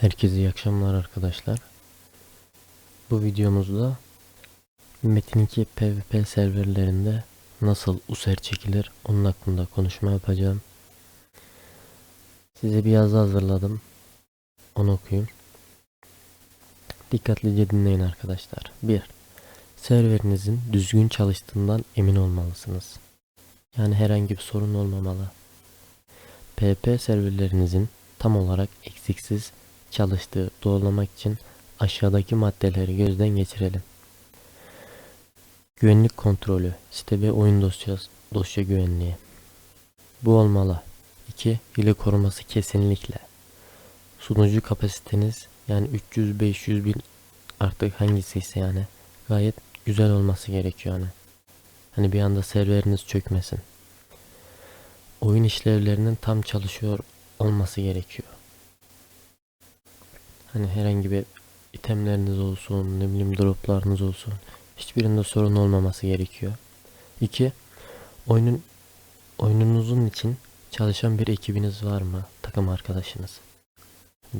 Herkese iyi akşamlar arkadaşlar. Bu videomuzda Metin 2 PvP serverlerinde nasıl user çekilir onun hakkında konuşma yapacağım. Size bir yazı hazırladım. Onu okuyayım. Dikkatlice dinleyin arkadaşlar. 1. Serverinizin düzgün çalıştığından emin olmalısınız. Yani herhangi bir sorun olmamalı. PvP serverlerinizin tam olarak eksiksiz çalıştığı doğrulamak için aşağıdaki maddeleri gözden geçirelim. Güvenlik kontrolü, site ve oyun dosyası, dosya güvenliği. Bu olmalı. 2. Hile koruması kesinlikle. Sunucu kapasiteniz yani 300, 500 bin artık hangisi ise yani gayet güzel olması gerekiyor hani. Hani bir anda serveriniz çökmesin. Oyun işlevlerinin tam çalışıyor olması gerekiyor. Hani herhangi bir itemleriniz olsun, ne bileyim droplarınız olsun. Hiçbirinde sorun olmaması gerekiyor. 2. Oyunun oyununuzun için çalışan bir ekibiniz var mı? Takım arkadaşınız.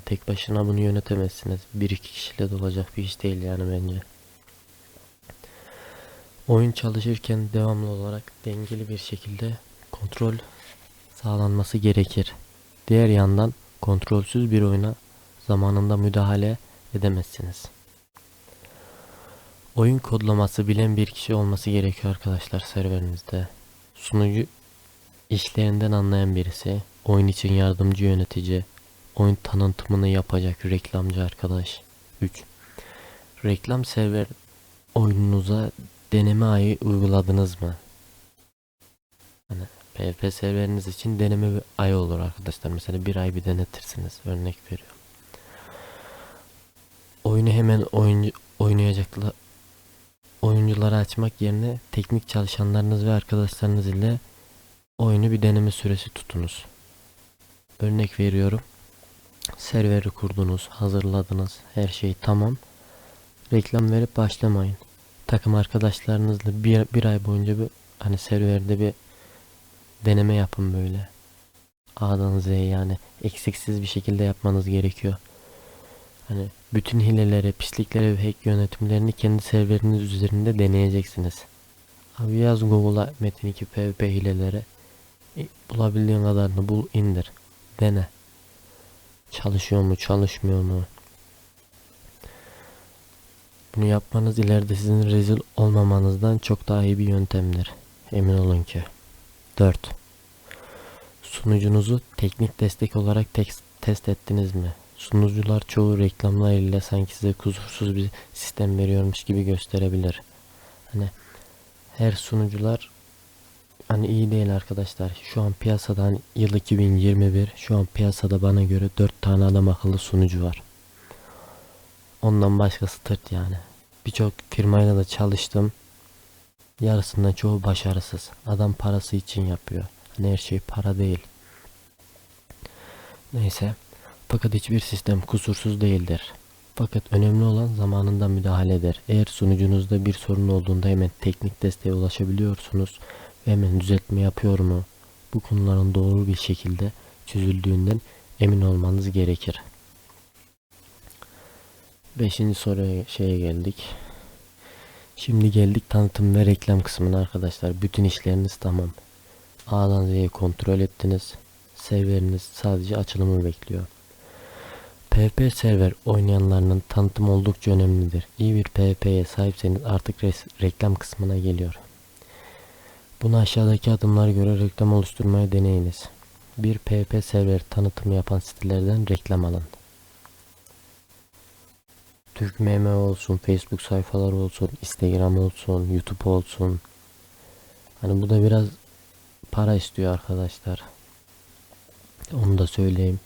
Tek başına bunu yönetemezsiniz. Bir iki kişiyle de olacak bir iş değil yani bence. Oyun çalışırken devamlı olarak dengeli bir şekilde kontrol sağlanması gerekir. Diğer yandan kontrolsüz bir oyuna zamanında müdahale edemezsiniz. Oyun kodlaması bilen bir kişi olması gerekiyor arkadaşlar serverinizde. Sunucu işlerinden anlayan birisi, oyun için yardımcı yönetici, oyun tanıtımını yapacak reklamcı arkadaş. 3. Reklam server oyununuza deneme ayı uyguladınız mı? Hani PvP serveriniz için deneme bir ay olur arkadaşlar. Mesela bir ay bir denetirsiniz. Örnek veriyorum. Oyunu hemen oyuncu, oynayacaklar oyuncuları açmak yerine teknik çalışanlarınız ve arkadaşlarınız ile oyunu bir deneme süresi tutunuz. Örnek veriyorum. Serveri kurdunuz, hazırladınız, her şey tamam. Reklam verip başlamayın. Takım arkadaşlarınızla bir, bir ay boyunca bir hani serverde bir deneme yapın böyle. A'dan Z'ye yani eksiksiz bir şekilde yapmanız gerekiyor. Hani bütün hileleri, pislikleri ve hack yönetimlerini kendi serveriniz üzerinde deneyeceksiniz. Abi yaz Google'a Metin 2 PvP hileleri. E, Bulabildiğin kadarını bul indir. Dene. Çalışıyor mu çalışmıyor mu? Bunu yapmanız ileride sizin rezil olmamanızdan çok daha iyi bir yöntemdir. Emin olun ki. 4. Sunucunuzu teknik destek olarak tek test ettiniz mi? Sunucular çoğu reklamlar ile sanki size kusursuz bir sistem veriyormuş gibi gösterebilir. Hani her sunucular hani iyi değil arkadaşlar. Şu an piyasada hani yıl 2021 şu an piyasada bana göre 4 tane adam akıllı sunucu var. Ondan başkası tırt yani. Birçok firmayla da çalıştım. Yarısından çoğu başarısız. Adam parası için yapıyor. Hani her şey para değil. Neyse. Fakat hiçbir sistem kusursuz değildir. Fakat önemli olan zamanında müdahaledir. Eğer sunucunuzda bir sorun olduğunda hemen teknik desteğe ulaşabiliyorsunuz ve hemen düzeltme yapıyor mu? Bu konuların doğru bir şekilde çözüldüğünden emin olmanız gerekir. Beşinci soruya şeye geldik. Şimdi geldik tanıtım ve reklam kısmına arkadaşlar. Bütün işleriniz tamam. A'dan Z'ye kontrol ettiniz. Serveriniz sadece açılımı bekliyor. PvP server oynayanlarının tanıtım oldukça önemlidir. İyi bir PvP'ye sahipseniz artık reklam kısmına geliyor. Bunu aşağıdaki adımlara göre reklam oluşturmaya deneyiniz. Bir PvP server tanıtımı yapan sitelerden reklam alın. Türk MM olsun, Facebook sayfaları olsun, Instagram olsun, YouTube olsun. Hani bu da biraz para istiyor arkadaşlar. Onu da söyleyeyim.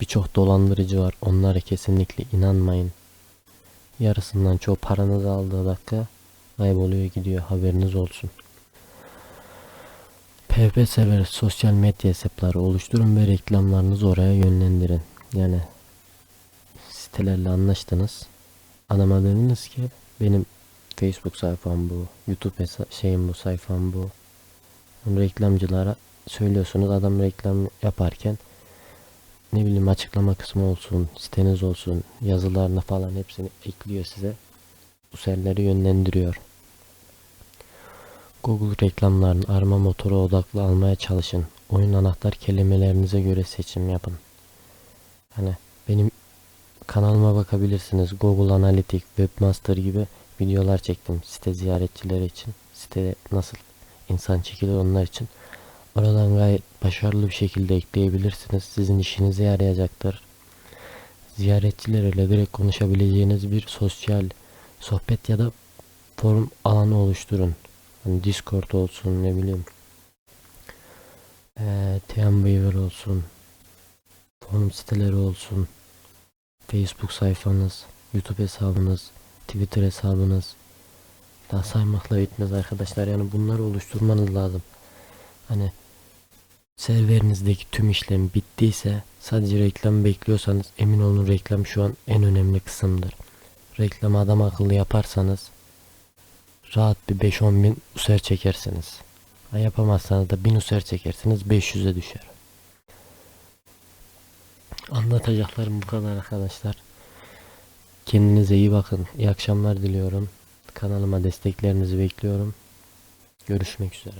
Birçok dolandırıcı var. Onlara kesinlikle inanmayın. Yarısından çoğu paranızı aldığı dakika kayboluyor gidiyor. Haberiniz olsun. PvP sever sosyal medya hesapları oluşturun ve reklamlarınızı oraya yönlendirin. Yani sitelerle anlaştınız. Adama dediniz ki benim Facebook sayfam bu, YouTube şeyim bu, sayfam bu. Reklamcılara söylüyorsunuz. Adam reklam yaparken ne bileyim açıklama kısmı olsun, siteniz olsun, yazılarını falan hepsini ekliyor size. Bu serileri yönlendiriyor. Google reklamlarını arama motoru odaklı almaya çalışın. Oyun anahtar kelimelerinize göre seçim yapın. Hani benim kanalıma bakabilirsiniz. Google Analytics, Webmaster gibi videolar çektim site ziyaretçileri için. Site nasıl insan çekilir onlar için. Oradan gayet başarılı bir şekilde ekleyebilirsiniz. Sizin işinize yarayacaktır. Ziyaretçilerle direkt konuşabileceğiniz bir sosyal sohbet ya da forum alanı oluşturun. Hani Discord olsun ne bileyim. Eee Teamweaver olsun. Forum siteleri olsun. Facebook sayfanız, YouTube hesabınız, Twitter hesabınız. Daha saymakla bitmez arkadaşlar. Yani bunları oluşturmanız lazım. Hani serverinizdeki tüm işlem bittiyse sadece reklam bekliyorsanız emin olun reklam şu an en önemli kısımdır. Reklamı adam akıllı yaparsanız rahat bir 5-10 bin user çekersiniz. Ha, yapamazsanız da 1000 user çekersiniz 500'e düşer. Anlatacaklarım bu kadar arkadaşlar. Kendinize iyi bakın. İyi akşamlar diliyorum. Kanalıma desteklerinizi bekliyorum. Görüşmek üzere.